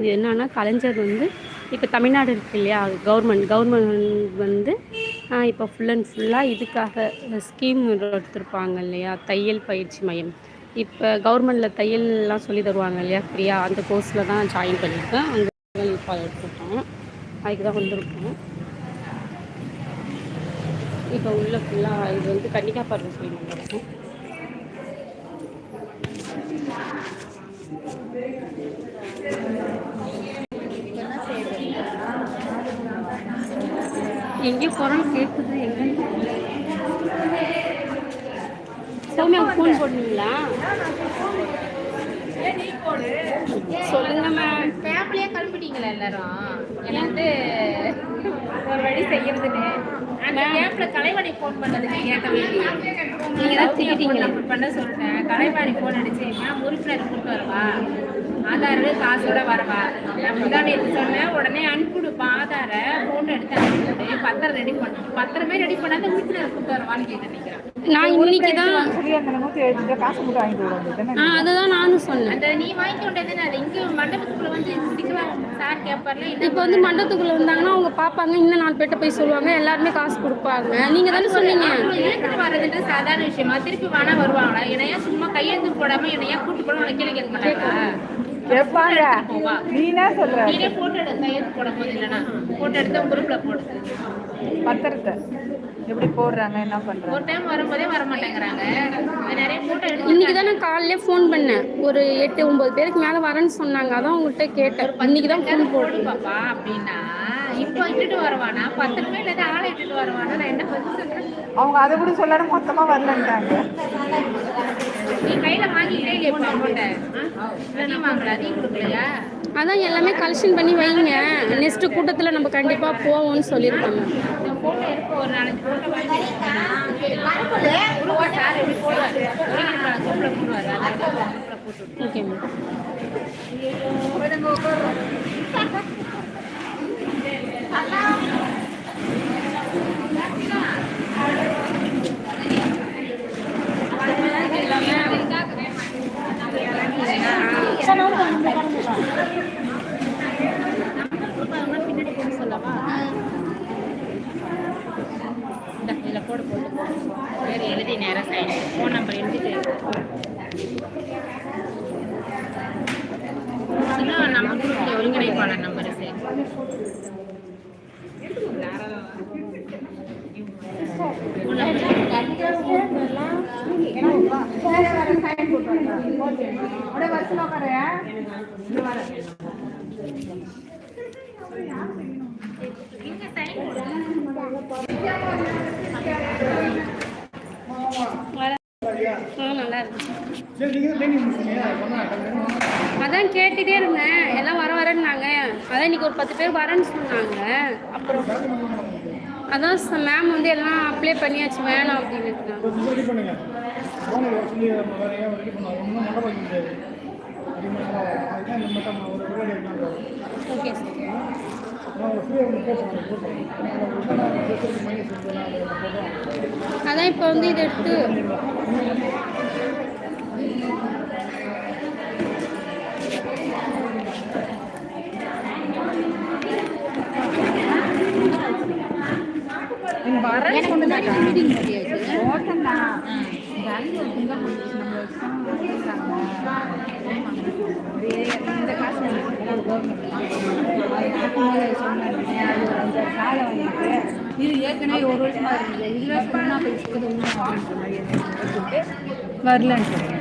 இது என்னன்னா கலைஞர் வந்து இப்போ தமிழ்நாடு இருக்கு இல்லையா? கவர்மெண்ட் கவர்மெண்ட் வந்து இப்போ ஃபுல் அண்ட் ஃபுல்லாக இதுக்காக ஸ்கீம் எடுத்திருப்பாங்க இல்லையா? தையல் பயிற்சி மையம். இப்போ கவர்மெண்ட்டில் தையல்லாம் சொல்லி தருவாங்க இல்லையா? ஃப்ரீயா அந்த கோர்ஸில் தான் ஜாயின் பண்ணியிருக்கேன். அங்கே எடுத்துருக்கோம் அதுக்கு தான் வந்திருக்கோம். இப்போ உள்ள ஃபுல்லாக இது வந்து கன்னிகா பார்வை சொல்லி வந்துருக்கோம் எங்கேயோ குரல் கேட்குது எங்கன்னு சௌமியா ஃபோன் போடுறீங்களா? சொல்லுங்க மேம் ஃபேமிலியா கிளம்பிட்டீங்களா எல்லாரும்? எனக்கு ஒரு வழி செய்யறதுன்னு. அந்த கேப்ல கலைவாணி ஃபோன் பண்ணதுக்கு கேட்கவே இல்லையே நீங்க தான் திட்டிட்டீங்க. பண்ண சொல்லிட்டேன். கலைவாணி ஃபோன் அடிச்சு மேம் உறுப்பினர் கூப்பிட்டு வரவா? ஆதார் காசோட வரவா? நான் முந்தா நேற்று சொன்னேன். உடனே அனுப்பிவிடுப்பா ஆதார ஃபோன் எடுத்து அனுப்பிவிடு பத்திரம் ரெடி பண்ணு. பத்திரமே ரெடி பண்ணாத உறுப்பினர் கூப்பிட்டு வரவான்னு கேட்டு நான் இன்னைக்கு தான் ஆ அதுதான் நானும் சொன்னேன். அந்த நீ வாங்கி கொண்டது அது இங்க மண்டபத்துக்குள்ள வந்து சிக்கலாம் சார் கேட்பார்ல இப்போ வந்து மண்டபத்துக்குள்ள வந்தாங்கன்னா அவங்க பார்ப்பாங்க இன்னும் நாலு பேர்ட்ட போய் சொல்லுவாங்க. எல்லாருமே காசு கொடுப்பாங்க. நீங்க தானே சொன்னீங்க? அப்புறம் இழுத்துட்டு வர்றதுன்றது சாதாரண விஷயமா. திருப்பி வேணா வருவாங்களா? என்னையா சும்மா கையெழுத்து போடாம என்னையா கூட்டு போட உனக்கு கேட்க மாட்டாங்களா? கேட்பாங்க போவா நீ என்ன சொல்ற. நீனே போட்டோ எடுத்து போட போது போட்டோ எடுத்து குரூப்ல போடு. பத்திரத்தை. எப்படி போடுறாங்க என்ன பண்றாங்க? ஒரு டைம் வரும்போதே வர மாட்டேங்கிறாங்க நிறைய போட்டோ எடுத்து இன்னைக்கு தான் நான் காலையிலே ஃபோன் பண்ணேன். ஒரு எட்டு ஒன்பது பேருக்கு மேலே வரேன்னு சொன்னாங்க. அதான் உங்கள்கிட்ட கேட்டேன். இன்னைக்கு தான் ஃபோன் போடு பாப்பா அப்படின்னா இப்போ இட்டுட்டு வருவானா? பத்து ரூபாய் இல்லாத ஆளை இட்டுட்டு வருவானா? நான் என்ன பதில் சொல்றேன் அவங்க அதை கூட சொல்லாத மொத்தமா வரலன்ட்டாங்க. அதான் எல்லாமே கலெக்ஷன் பண்ணி வைங்க. நெக்ஸ்ட் கூட்டத்தில் நம்ம கண்டிப்பாக போவோம்னு சொல்லியிருக்காங்க இந்த போட்டோ எடுக்க ஒரு நாலஞ்சு போட்டோ வாங்கி குரூப்பா சார் எப்படி போடுவாரு குரூப்ல போடுவாரு அதை குரூப்ல போட்டு விடு. ஓகே மேம் பின்னாடி போட்டு சொல்லவா இந்த இதில் போடு போட்டு பேர் எழுதி நேராக சைன் ஃபோன் நம்பர் எழுதிட்டு அதுதான் நம்ம குரூப்பில் ஒருங்கிணைப்பாளர் நம்பர் சார். இங்கே சைன் போடு ஆ நல்லா இருந்துச்சு அதான் கேட்டுகிட்டே இருந்தேன். எல்லாம் வர வரேன்னாங்க. அதான் இன்னைக்கு ஒரு பத்து பேர் வரேன்னு சொன்னாங்க. அப்புறம் அதான் மேம் வந்து எல்லாம் அப்ளை பண்ணியாச்சு வேணாம் அப்படின்னு ஓகே சார் அதான் இப்போ வந்து இது எடுத்து வரேன்னு சொன்னதாக்கா ஓட்டம் தான் இந்த காசு இது ஏற்கனவே ஒரு வருஷமா இருந்தது இதுல சொன்னா போய் இருக்குது வரலன்ட்டு